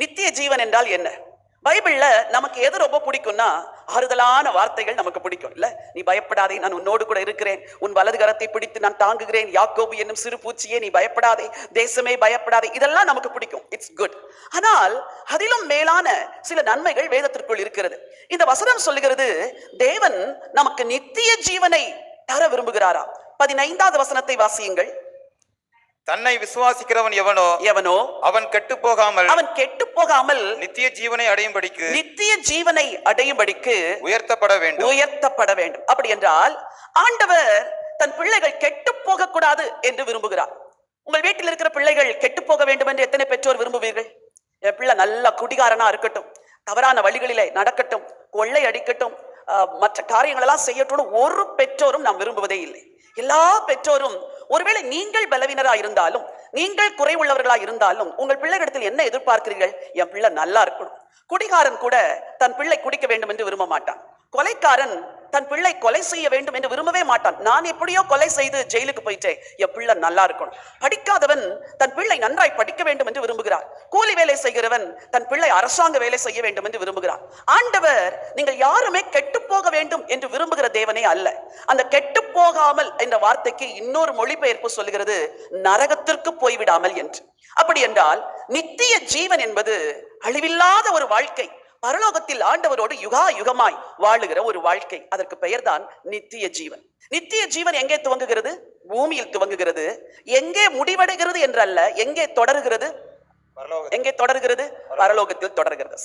நித்திய ஜீவன் என்றால் என்ன? பைபிள்ல நமக்கு எது ரொம்ப பிடிக்கும்னா ஆறுதலான வார்த்தைகள் நமக்கு பிடிக்கும். இல்ல நீ பயப்படாதே நான் உன்னோடு கூட இருக்கிறேன். உன் வலது கரத்தை பிடித்து நான் தாங்குகிறேன். யாக்கோபு என்னும் சிறு பூச்சியே நீ பயப்படாதே. தேசமே பயப்படாதே. இதெல்லாம் நமக்கு பிடிக்கும். இட்ஸ் குட் ஆனால் அதிலும் மேலான சில நன்மைகள் வேதத்திற்குள் இருக்கிறது. இந்த வசனம் சொல்லுகிறது தேவன் நமக்கு நித்திய ஜீவனை தர விரும்புகிறாரா? பதினைந்தாவது வசனத்தை வாசியுங்கள். தன்னை விசுவாசிக்கிறவன் எவனோ எவனோ அவன் கெட்டு போகாமல் அவன் கெட்டு போகாமல் நித்திய ஜீவனை அடையும்படிக்கு நித்திய ஜீவனை அடையும்படிக்கு உயர்த்தப்பட வேண்டும். உயர்த்தப்பட வேண்டும். அப்படி என்றால் ஆண்டவர் தன் பிள்ளைகள் கெட்டு போக கூடாது என்று விரும்புகிறார். உங்கள் வீட்டில் இருக்கிற பிள்ளைகள் கெட்டு போக வேண்டும் என்று எத்தனை பெற்றோர் விரும்புவீர்கள்? என் பிள்ளை நல்ல குடிகாரனா இருக்கட்டும் தவறான வழிகளிலே நடக்கட்டும் கொள்ளை அடிக்கட்டும் மற்ற காரியங்கள் எல்லாம் செய்யட்டும் ஒரு பெற்றோரும் நாம் விரும்புவதே இல்லை. எல்லா பெற்றோரும் ஒருவேளை நீங்கள் பலவீனரா இருந்தாலும் நீங்கள் குறைவுள்ளவர்களா இருந்தாலும் உங்கள் பிள்ளைகளிடத்தில் என்ன எதிர்பார்க்கிறீர்கள்? என் பிள்ளை நல்லா இருக்கணும். குடிகாரன் கூட தன் பிள்ளை குடிக்க வேண்டும் என்று விரும்ப மாட்டான். கொலைக்காரன் தன் பிள்ளை கொலை செய்ய வேண்டும் என்று விரும்பவே மாட்டான். நான் எப்படியோ கொலை செய்து ஜெயிலுக்கு போயிட்டேன். என் பிள்ளை நல்லா இருக்கணும். படிக்காதவன் தன் பிள்ளை நன்றாய் படிக்க வேண்டும் என்று விரும்புகிறார். கூலி வேலை செய்கிறவன் தன் பிள்ளை அரசாங்க வேலை செய்ய வேண்டும் என்று விரும்புகிறார். ஆண்டவர் நீங்கள் யாருமே கெட்டு போக வேண்டும் என்று விரும்புகிற தேவனே அல்ல. அந்த கெட்டு போகாமல் என்ற வார்த்தைக்கு இன்னொரு மொழிபெயர்ப்பு சொல்கிறது நரகத்திற்கு போய்விடாமல் என்று. அப்படி என்றால் நித்திய ஜீவன் என்பது அழிவில்லாத ஒரு வாழ்க்கை. பரலோகத்தில் ஆண்டவரோடு யுகா யுகமாய் வாழுகிற ஒரு வாழ்க்கை. அதற்கு பெயர்தான் நித்திய ஜீவன். நித்திய ஜீவன் எங்கே துவங்குகிறது? பூமியில் துவங்குகிறது. எங்கே முடிவடைகிறது என்றல்ல எங்கே தொடருகிறது? எங்கே தொடர்கிறது? பரலோகத்தில் தொடர்கிறது.